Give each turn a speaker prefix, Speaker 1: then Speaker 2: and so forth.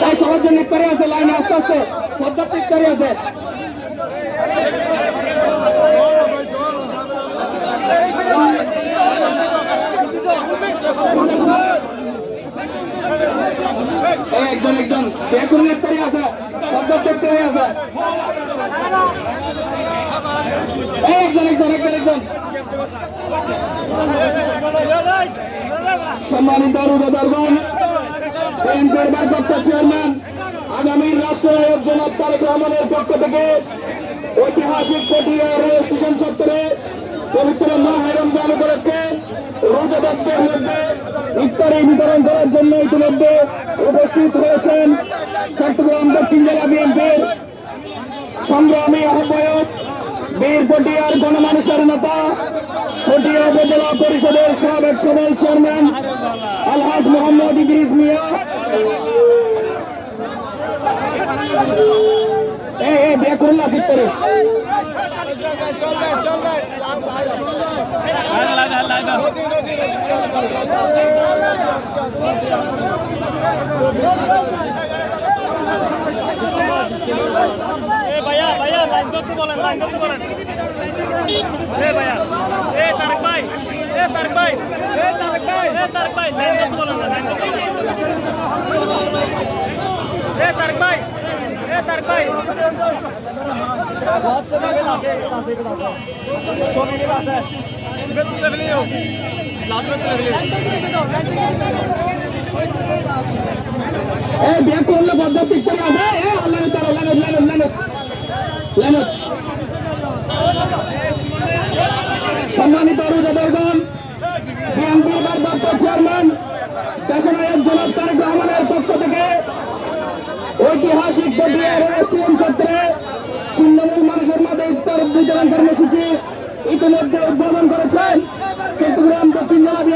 Speaker 1: তাই সবার জন্য ইফতারি আছে লাইনে আস্তে আস্তে পর্যাপ্ত ইফতারি আছে। একজন একজন বেকুন ইফতারি আছে পর্যাপ্ত ইফতারি আছে। একজন একজন একজন একজন। সম্মানিত রুদারগণ চেয়ারম্যান আগামী রাষ্ট্রনায়ক জনাব তারেক রহমানের পক্ষ থেকে ঐতিহাসিক পটিয়া রেল স্টেশন চত্বরে পবিত্র মাহে রমজান উপলক্ষে রোজাদারদের মধ্যে ইফতারি বিতরণ করার জন্য ইতিমধ্যে উপস্থিত হয়েছেন চট্টগ্রাম দক্ষিণ জেলা বিএনপির সংগ্রামী আহ্বায়ক বীর পটিয়ার গণমানুষের নেতা, পটিয়া উপজেলা পরিষদের সাবেক সবল চেয়ারম্যান আলহাজ মোহাম্মদ ইদ্রিস মিয়া। এ এ বেকুল্লা ফিত্তরি
Speaker 2: এ ভাইয়া ভাইয়া এ তারেক ভাই এ তারেক ভাই এ তারেক ভাই এ তারেক ভাই লাইন ধরতে বলেন না লাইন ধরতে বলেন। এ তারেক ভাই, এ তারেক ভাই
Speaker 1: এ বেকুল্লা পদ্ধতি ইত্যাদি আছে এ আল্লাহ তাআলা লানত লানত লানত লানত সম্মানিত রোজাদারগণ বিএনপির ভারপ্রাপ্ত চেয়ারম্যান দেশনায়ক জনাব তারেক রহমানের পক্ষ থেকে ঐতিহাসিক পটিয়া রেস্টুরেন্ট চত্বরে ছিন্নমূল মানুষের মাঝে ইফতার বিতরণ কর্মসূচি ইতিমধ্যে উদ্বোধন করেছেন।